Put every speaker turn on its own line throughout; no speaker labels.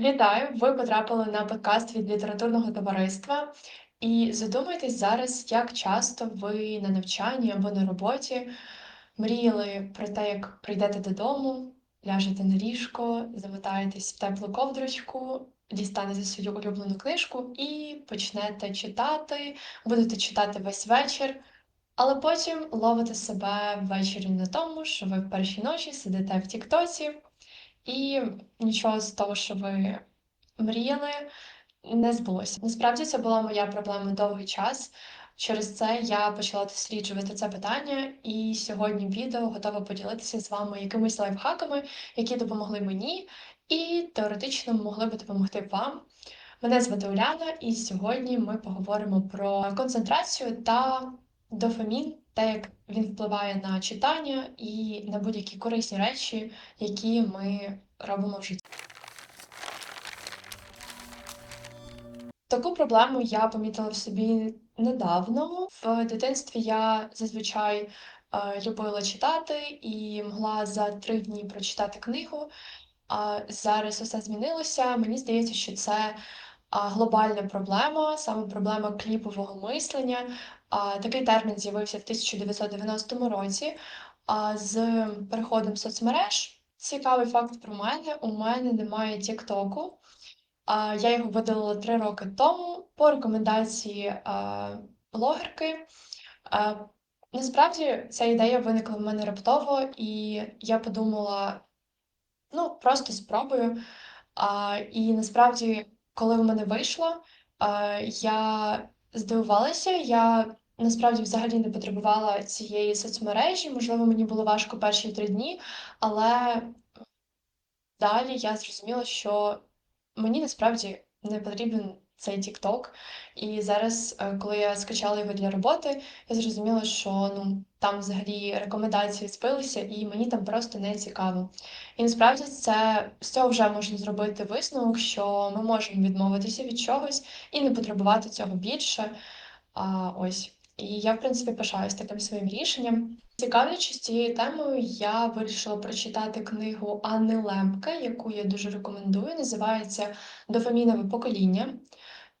Вітаю! Ви потрапили на подкаст від літературного товариства. І задумайтесь зараз, як часто ви на навчанні або на роботі мріяли про те, як прийдете додому, ляжете на ліжко, замотаєтесь в теплу ковдрочку, дістанете свою улюблену книжку і почнете читати, будете читати весь вечір, але потім ловите себе ввечері на тому, що ви в першій ночі сидите в Тіктоці, і нічого з того, що ви мріяли, не збулося. Насправді це була моя проблема довгий час. Через це я почала досліджувати це питання, і сьогодні відео готова поділитися з вами якимись лайфхаками, які допомогли мені, і теоретично могли би допомогти вам. Мене звати Уляна, і сьогодні ми поговоримо про концентрацію та дофамін, те, як він впливає на читання і на будь-які корисні речі, які ми робимо в житті. Таку проблему я помітила в собі недавно. В дитинстві я зазвичай е, любила читати і могла за три дні прочитати книгу. А зараз усе змінилося. Мені здається, що це глобальна проблема, саме проблема кліпового мислення. Такий термін з'явився в 1990 році. З переходом соцмереж цікавий факт про мене: у мене немає Тіктоку. Я його видалила три роки тому по рекомендації блогерки. Насправді ця ідея виникла в мене раптово, і я подумала: ну, просто спробую. І насправді, коли в мене вийшло, я здивувалася. Я насправді взагалі не потребувала цієї соцмережі. Можливо, мені було важко перші три дні, але далі я зрозуміла, що Мені насправді не потрібен цей TikTok. І зараз, е, коли я скачала його для роботи, я зрозуміла, що ну там взагалі рекомендації збилися, і мені там просто не цікаво. І насправді це з цього вже можна зробити висновок, що ми можемо відмовитися від чогось і не потребувати цього більше. А, Ось. І я, в принципі, пишаюсь таким своїм рішенням. Цікавлячись цією темою, я вирішила прочитати книгу Анни Лемпке, яку я дуже рекомендую. Називається Дофамінове покоління.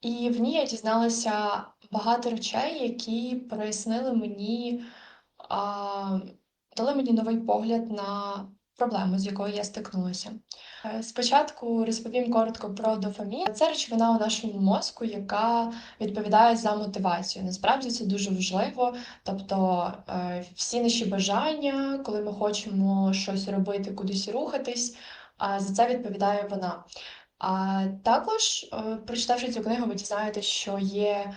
І в ній я дізналася багато речей, які прояснили мені, а, дали мені новий погляд на проблему, з якою я стикнулася. Е, спочатку розповім коротко про дофамін. Це речовина у нашому мозку, яка відповідає за мотивацію. Насправді це дуже важливо. Тобто е, всі наші бажання, коли ми хочемо щось робити, кудись рухатись, за це відповідає вона. А також, е, прочитавши цю книгу, ви дізнаєтесь, що є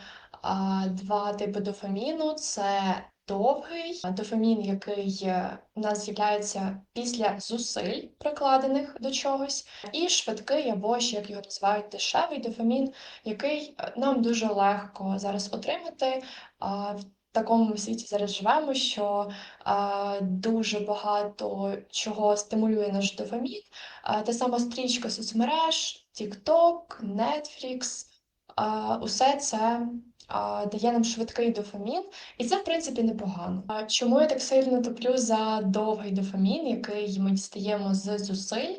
два типи дофаміну: це довгий дофамін, який е, у нас з'являється після зусиль, прикладених до чогось, і швидкий, або ще як його називають дешевий дофамін, який е, нам дуже легко зараз отримати. В такому світі зараз живемо, що а, дуже багато чого стимулює наш дофамін. А, Та сама стрічка соцмереж, TikTok, Netflix, а, усе це дає нам швидкий дофамін, і це, в принципі, непогано. Чому я так сильно топлю за довгий дофамін, який ми дістаємо з зусиль?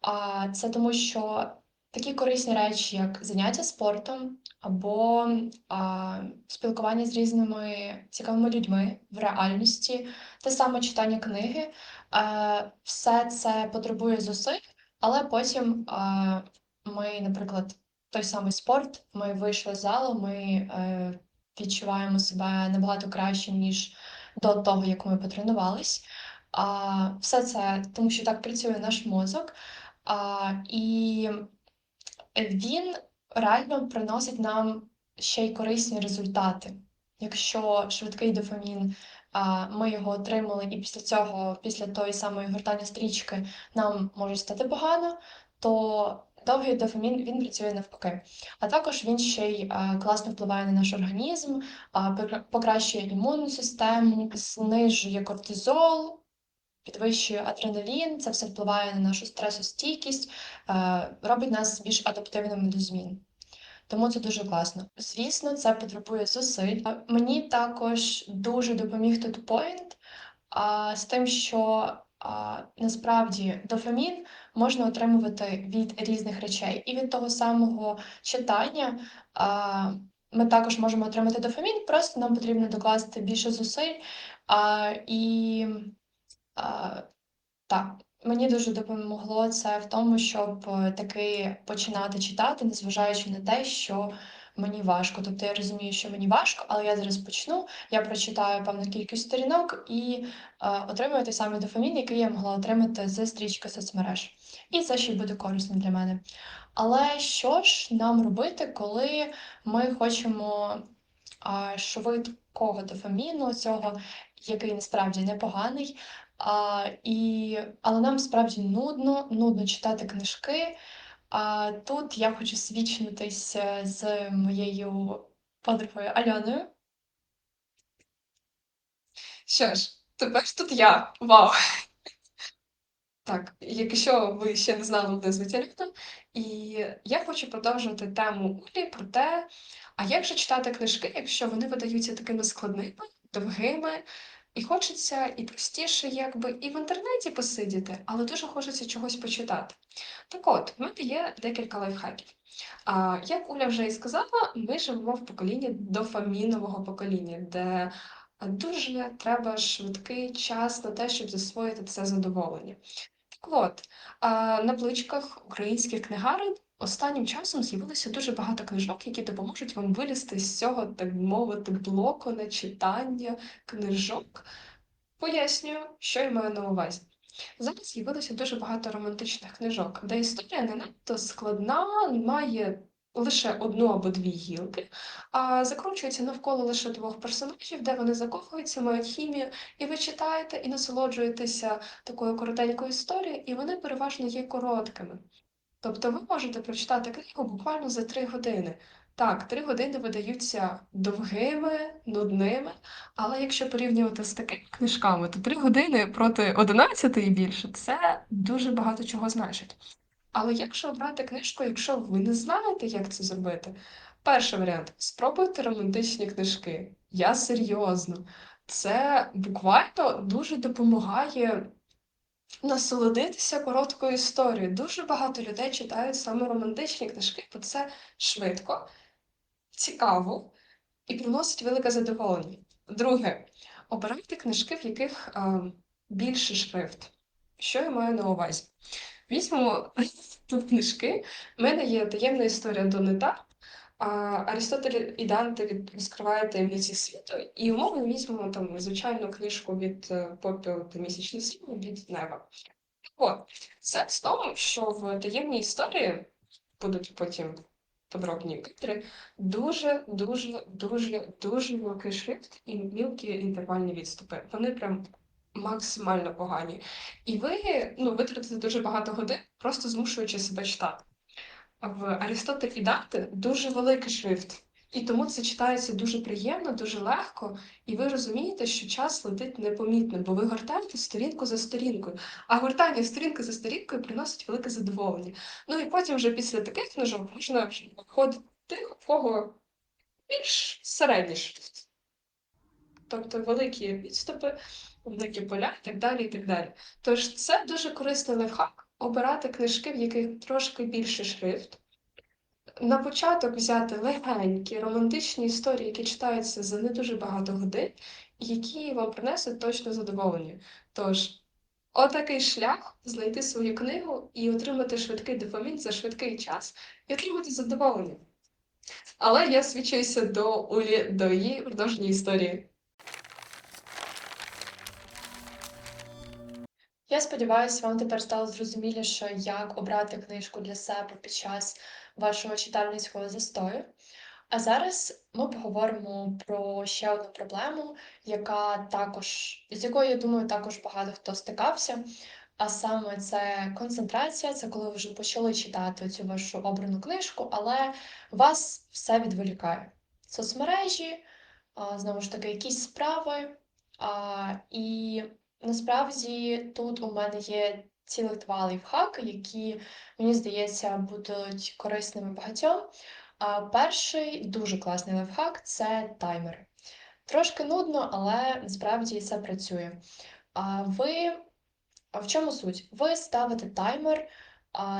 А це тому, що такі корисні речі, як заняття спортом або а, спілкування з різними цікавими людьми в реальності, те саме читання книги, а, все це потребує зусиль, але потім а, ми, наприклад той самий спорт. Ми вийшли з залу, ми е, відчуваємо себе набагато краще, ніж до того, як ми потренувались. А все це тому, що так працює наш мозок, а, і він реально приносить нам ще й корисні результати. Якщо швидкий дофамін, ми його отримали, і після цього, після тої самої гортання стрічки, нам може стати погано, то довгий дофамін він працює навпаки. А також він ще й класно впливає на наш організм, покращує імунну систему, знижує кортизол. Підвищує адреналін, це все впливає на нашу стресостійкість, робить нас більш адаптивними до змін. Тому це дуже класно. Звісно, це потребує зусиль. Мені також дуже допоміг тут поінт з тим, що насправді дофамін
можна отримувати від різних речей. І від того самого читання а, ми також можемо отримати дофамін, просто нам потрібно докласти більше зусиль. А, і а, так, мені дуже допомогло це в тому, щоб е, таки починати читати, незважаючи на те, що мені важко. Тобто я розумію, що мені важко, але я зараз почну, я прочитаю певну кількість сторінок і е, отримую той самий дофамін, який я могла отримати з стрічки соцмереж. І це ще й буде корисно для мене. Але що ж нам робити, коли ми хочемо а, швидкого дофаміну, цього, який насправді непоганий, а, і, але нам справді нудно, нудно читати книжки. А тут я хочу свідчитися з моєю подругою Альоною. Що ж, тепер тут я. Вау! Так, якщо ви ще не знали, мене звуть Альона, і я хочу продовжувати тему Улі про те, а як же читати книжки, якщо вони видаються такими складними, довгими, і хочеться і простіше, якби, і в інтернеті посидіти, але дуже хочеться чогось почитати. Так от, в мене є декілька лайфхаків. А, Як Уля вже і сказала, ми живемо в поколінні дофамінового покоління, де дуже треба швидкий час на те, щоб засвоїти це задоволення. Так от, на поличках українських книгарень останнім часом з'явилося дуже багато книжок, які допоможуть вам вилізти з цього, так мовити, блоку на читання книжок. Пояснюю, що я маю на увазі. Зараз з'явилося дуже багато романтичних книжок, де історія не надто складна, має лише одну або дві гілки, а закручується навколо лише двох персонажів, де вони закохуються, мають хімію, і ви читаєте і насолоджуєтеся такою коротенькою історією, і вони переважно є короткими. Тобто ви можете прочитати книгу буквально за три години. Так, три години видаються довгими, нудними, але якщо порівнювати з такими книжками, то три години проти 11 і більше це дуже багато чого значить. Але якщо обрати книжку, якщо ви не знаєте, як це зробити, перший варіант спробуйте романтичні книжки. Я серйозно. Це буквально дуже допомагає насолодитися короткою історією. Дуже багато людей читають саме романтичні книжки, бо це швидко, цікаво і приносить велике задоволення. Друге, обирайте книжки, в яких а, більше шрифт. Що я маю на увазі? Візьмемо тут книжки. У мене є таємна історія Донета. Аристотель і Данте розкривають таємниці світу, і умовно візьмемо там звичайну книжку від е, Попіл та місячне світло від неба. От, це з тому, що в таємній історії будуть потім подробні кадри, дуже, дуже, дуже, дуже мілкий шрифт і мілкі інтервальні відступи. Вони прям максимально погані. І ви ну, витратите дуже багато годин, просто змушуючи себе читати. В Аристотель і Данте дуже великий шрифт. І тому це читається дуже приємно, дуже легко, і ви розумієте, що час летить непомітно, бо ви гортаєте сторінку за сторінкою, а гортання сторінки за сторінкою приносить велике задоволення. Ну і потім вже після таких книжок можна виходити в кого більш середній шрифт. Тобто великі відступи, великі поля і так далі. і так далі. Тож це дуже корисний лайфхак обирати книжки, в яких трошки більше шрифт. На початок взяти легенькі романтичні історії, які читаються за не дуже багато годин, які вам принесуть точно задоволення. Тож, отакий шлях знайти свою книгу і отримати швидкий дофамін за швидкий час і отримати задоволення. Але я свідчуюся до Улі до її продовження історії. Я сподіваюся, вам тепер стало зрозуміліше, як обрати книжку для себе під час вашого читальницького застою. А зараз ми поговоримо про ще одну проблему, яка також, з якою, я думаю, також багато хто стикався. А саме це концентрація, це коли ви вже почали читати цю вашу обрану книжку, але вас все відволікає. Соцмережі, знову ж таки, якісь справи. І насправді тут у мене є цілих два лайфхаки, які, мені здається, будуть корисними багатьом. А, перший дуже класний лайфхак це таймер. Трошки нудно, але насправді це працює. А ви а в чому суть? Ви ставите таймер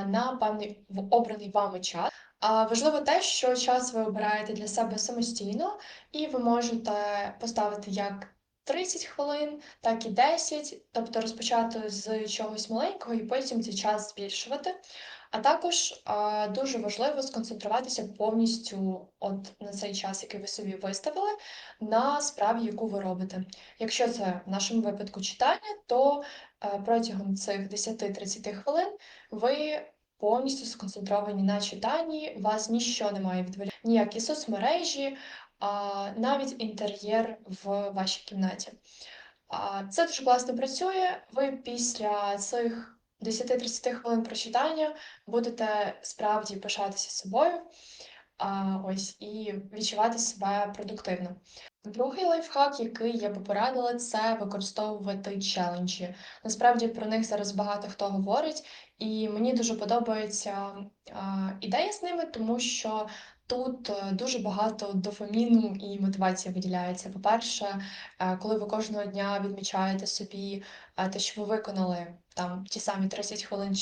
на певний обраний вами час. А важливо те, що час ви обираєте для себе самостійно, і ви можете поставити як 30 хвилин, так і 10, тобто розпочати з чогось маленького і потім цей час збільшувати. А також а, дуже важливо сконцентруватися повністю от на цей час, який ви собі виставили, на справі, яку ви робите. Якщо це в нашому випадку читання, то е, протягом цих 10-30 хвилин ви повністю сконцентровані на читанні, вас ніщо не має відволікати, ніякі соцмережі, а навіть інтер'єр в вашій кімнаті. Це дуже класно працює. Ви після цих 10-30 хвилин прочитання будете справді пишатися собою, ось і відчувати себе продуктивно. Другий лайфхак, який я би порадила, це використовувати челенджі. Насправді про них зараз багато хто говорить, і мені дуже подобається ідея з ними, тому що тут е, дуже багато дофаміну і мотивації виділяється. По-перше, е, коли ви кожного дня відмічаєте собі е, те, що ви виконали там ті самі 30 хвилин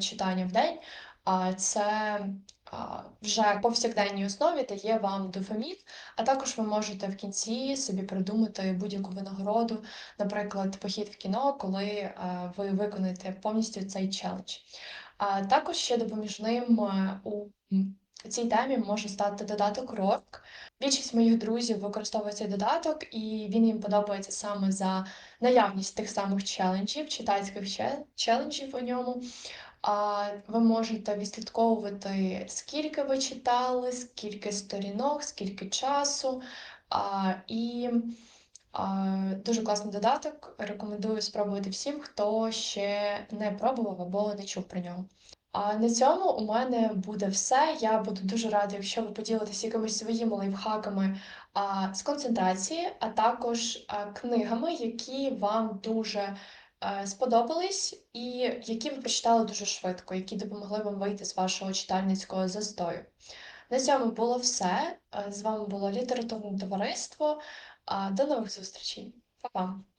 читання в день, це вже повсякденній основі дає вам дофамін, а також ви можете в кінці собі придумати будь-яку винагороду, наприклад, похід в кіно, коли ви виконаєте повністю цей челендж. А також ще допоміжним у цій темі може стати додаток Рорк. Більшість моїх друзів використовує цей додаток, і він їм подобається саме за наявність тих самих челенджів, читацьких челенджів у ньому. А ви можете відслідковувати, скільки ви читали, скільки сторінок, скільки часу. А, і а, дуже класний додаток. Рекомендую спробувати всім, хто ще не пробував або не чув про нього. А на цьому у мене буде все. Я буду дуже рада, якщо ви поділитесь якимись своїми лайфхаками а, з концентрації, а також а, книгами, які вам дуже е, сподобались, і які ви прочитали дуже швидко, які допомогли вам вийти з вашого читальницького застою. На цьому було все. Е, З вами було літературне товариство. До нових зустрічей. Па-па!